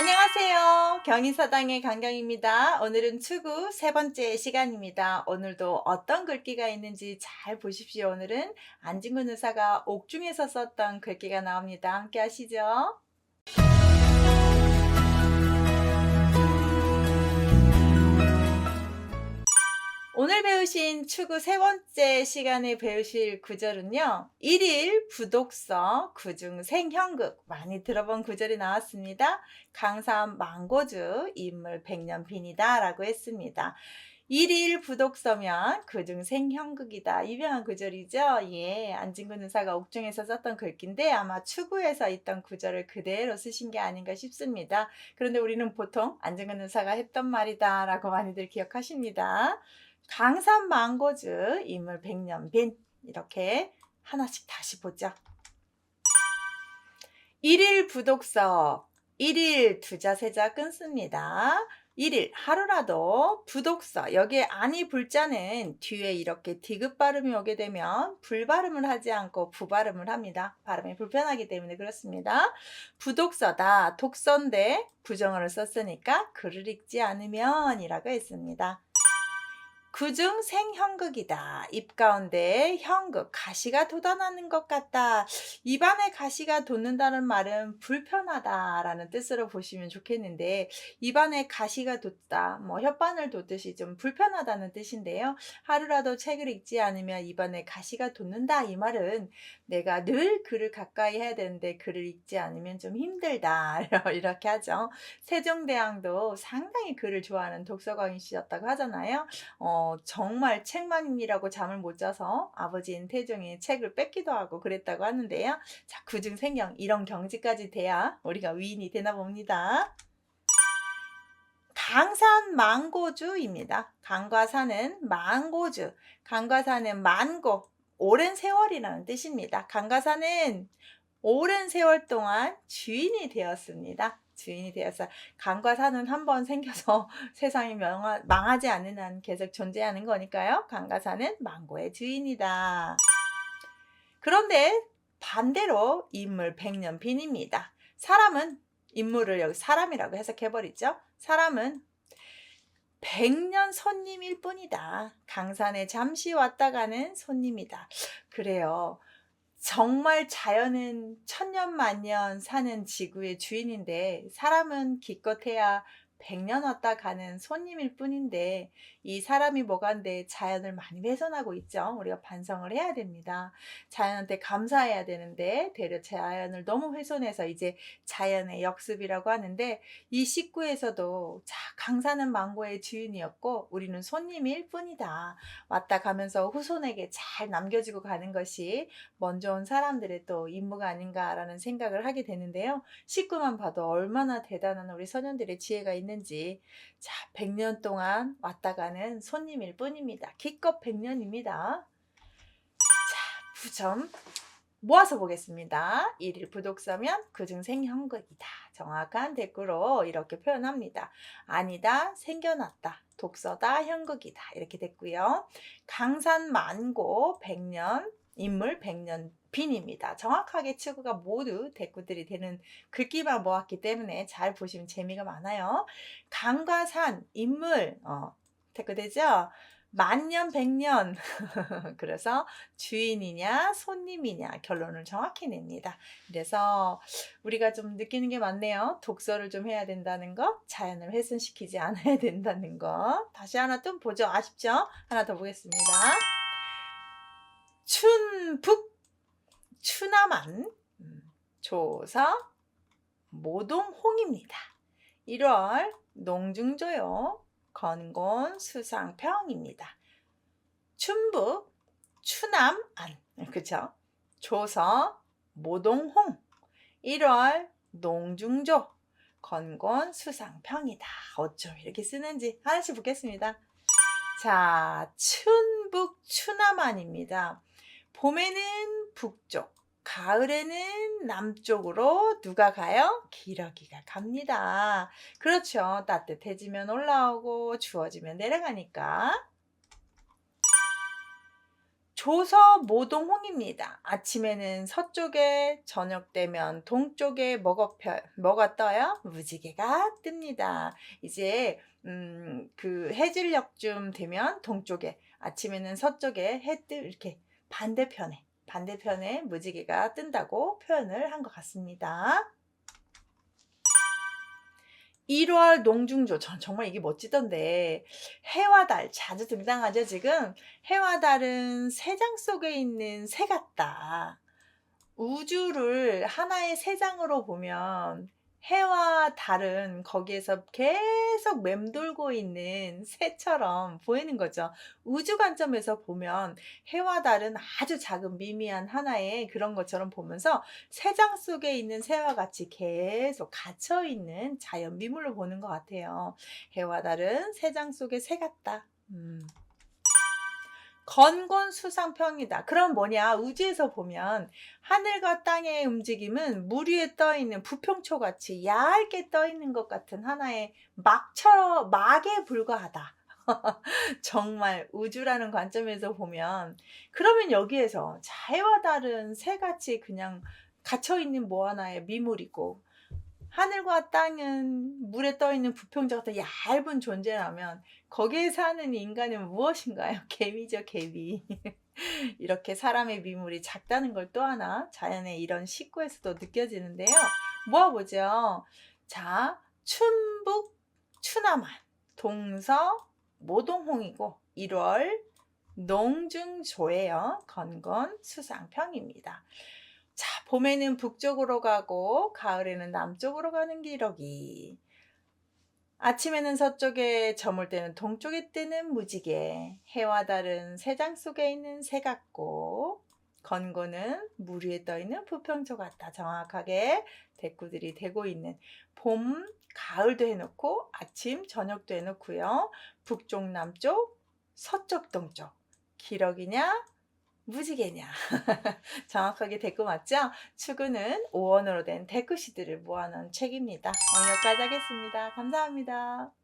안녕하세요. 경인서당의 강경입니다. 오늘은 추구 세 번째 시간입니다. 오늘도 어떤 글귀가 있는지 잘 보십시오. 오늘은 안진근 의사가 옥중에서 썼던 글귀가 나옵니다. 함께 하시죠. 오늘 배우신 추구 세 번째 시간에 배우실 구절은요. 일일 부독서 구중 생 형극 많이 들어본 구절이 나왔습니다. 강산 망고주 인물 백년빈이다 라고 했습니다. 일일 부독서면 그중 생 형극이다. 유명한 구절이죠. 예, 안진근 의사가 옥중에서 썼던 글귀인데 아마 추구에서 있던 구절을 그대로 쓰신 게 아닌가 싶습니다. 그런데 우리는 보통 안진근 의사가 했던 말이다 라고 많이들 기억하십니다. 강산 망고주 인물 백년빈 이렇게 하나씩 다시 보죠. 일일 부독서 일일 두자 세자 끊습니다. 일일 하루라도 부독서 여기에 아니 불자는 뒤에 이렇게 디귿 발음이 오게 되면 불 발음을 하지 않고 부 발음을 합니다. 발음이 불편하기 때문에 그렇습니다. 부독서다 독서인데 부정어를 썼으니까 글을 읽지 않으면 이라고 했습니다. 그중 생형극이다. 입 가운데 형극, 가시가 돋아나는 것 같다. 입안에 가시가 돋는다는 말은 불편하다라는 뜻으로 보시면 좋겠는데, 입안에 가시가 돋다, 뭐 혓바늘 돋듯이 좀 불편하다는 뜻인데요. 하루라도 책을 읽지 않으면 입안에 가시가 돋는다. 이 말은 내가 늘 글을 가까이 해야 되는데 글을 읽지 않으면 좀 힘들다. 이렇게 하죠. 세종대왕도 상당히 글을 좋아하는 독서광이셨다고 하잖아요. 어, 정말 책만이라고 잠을 못 자서 아버지인 태종이 책을 뺏기도 하고 그랬다고 하는데요. 자, 그중 생경 이런 경지까지 돼야 우리가 위인이 되나 봅니다. 강산 망고주입니다. 강과 산은 망고주. 강과 산은 만고, 오랜 세월이라는 뜻입니다. 강과 산은 오랜 세월 동안 주인이 되었습니다. 주인이 되어서 강과 산은 한 번 생겨서 세상이 명하, 망하지 않는 한 계속 존재하는 거니까요. 강과 산은 망고의 주인이다. 그런데 반대로 인물 백년빈입니다. 사람은 인물을 여기 사람이라고 해석해버리죠. 사람은 백년 손님일 뿐이다. 강산에 잠시 왔다 가는 손님이다. 그래요. 정말 자연은 천년 만년 사는 지구의 주인인데 사람은 기껏해야 백년 왔다 가는 손님일 뿐인데 이 사람이 뭐간데 자연을 많이 훼손하고 있죠. 우리가 반성을 해야 됩니다. 자연한테 감사해야 되는데 되려 자연을 너무 훼손해서 이제 자연의 역습이라고 하는데 이 식구에서도 자 강사는 망고의 주인이었고 우리는 손님일 뿐이다. 왔다 가면서 후손에게 잘 남겨주고 가는 것이 먼저 온 사람들의 또 임무가 아닌가라는 생각을 하게 되는데요. 식구만 봐도 얼마나 대단한 우리 소년들의 지혜가 있는 지 자 100년 동안 왔다 가는 손님일 뿐입니다. 기껏 100년입니다. 자 부점 모아서 보겠습니다. 1일 부독서면 그중 생 형극이다. 정확한 댓글로 이렇게 표현합니다. 아니다, 생겨났다. 독서다, 형극이다. 이렇게 됐고요. 강산 만고, 백년, 인물 백년 빈입니다. 정확하게 치구가 모두 대꾸들이 되는 글귀만 모았기 때문에 잘 보시면 재미가 많아요. 강과 산, 인물, 어, 대꾸되죠? 만년, 백년. 그래서 주인이냐, 손님이냐, 결론을 정확히 냅니다. 그래서 우리가 좀 느끼는 게 많네요. 독서를 좀 해야 된다는 거, 자연을 훼손시키지 않아야 된다는 거. 다시 하나 또 보죠. 아쉽죠? 하나 더 보겠습니다. 춘북, 추남한, 음, 조서, 모동홍입니다. 1월 농중조요. 건곤 수상평입니다. 춘북, 추남안, 그쵸? 조서, 모동홍, 1월 농중조, 건곤 수상평이다. 어쩜 이렇게 쓰는지 하나씩 보겠습니다. 자, 춘북, 추남안입니다. 봄에는 북쪽, 가을에는 남쪽으로 누가 가요? 기러기가 갑니다. 그렇죠. 따뜻해지면 올라오고 추워지면 내려가니까. 조서 모동홍입니다. 아침에는 서쪽에, 저녁 되면 동쪽에 뭐가, 펴, 뭐가 떠요? 무지개가 뜹니다. 이제 음, 그 해질녘쯤 되면 동쪽에, 아침에는 서쪽에 해 뜰 이렇게 반대편에, 반대편에 무지개가 뜬다고 표현을 한 것 같습니다. 1월 농중조. 전 정말 이게 멋지던데. 해와 달 자주 등장하죠, 지금. 해와 달은 세장 속에 있는 새 같다. 우주를 하나의 세 장으로 보면 해와 달은 거기에서 계속 맴돌고 있는 새처럼 보이는 거죠. 우주 관점에서 보면 해와 달은 아주 작은 미미한 하나의 그런 것처럼 보면서 세장 속에 있는 새와 같이 계속 갇혀 있는 자연 미물로 보는 것 같아요. 해와 달은 세장 속의 새 같다. 음. 건곤 수상평이다. 그럼 뭐냐? 우주에서 보면 하늘과 땅의 움직임은 물 위에 떠 있는 부평초 같이 얇게 떠 있는 것 같은 하나의 막처럼 막에 불과하다. 정말 우주라는 관점에서 보면 그러면 여기에서 자해와 다른 새같이 그냥 갇혀 있는 뭐 하나의 미물이고 하늘과 땅은 물에 떠 있는 부평자 같은 얇은 존재라면 거기에 사는 인간은 무엇인가요? 개미죠, 개미. 이렇게 사람의 미물이 작다는 걸 또 하나 자연의 이런 식구에서도 느껴지는데요. 모아보죠. 자, 춘북, 추남한, 동서, 모동홍이고 1월 농중조예요. 건건 수상평입니다. 자, 봄에는 북쪽으로 가고 가을에는 남쪽으로 가는 기러기. 아침에는 서쪽에 저물 때는 동쪽에 뜨는 무지개. 해와 달은 새장 속에 있는 새 같고 건고는 물 위에 떠 있는 부평초 같다. 정확하게 대꾸들이 되고 있는 봄, 가을도 해놓고 아침, 저녁도 해놓고요. 북쪽, 남쪽, 서쪽, 동쪽. 기러기냐, 무지개냐. 정확하게 대꾸 맞죠? 추구는 5원으로 된 대꾸시들을 모아놓은 책입니다. 오늘 여기까지 하겠습니다. 감사합니다.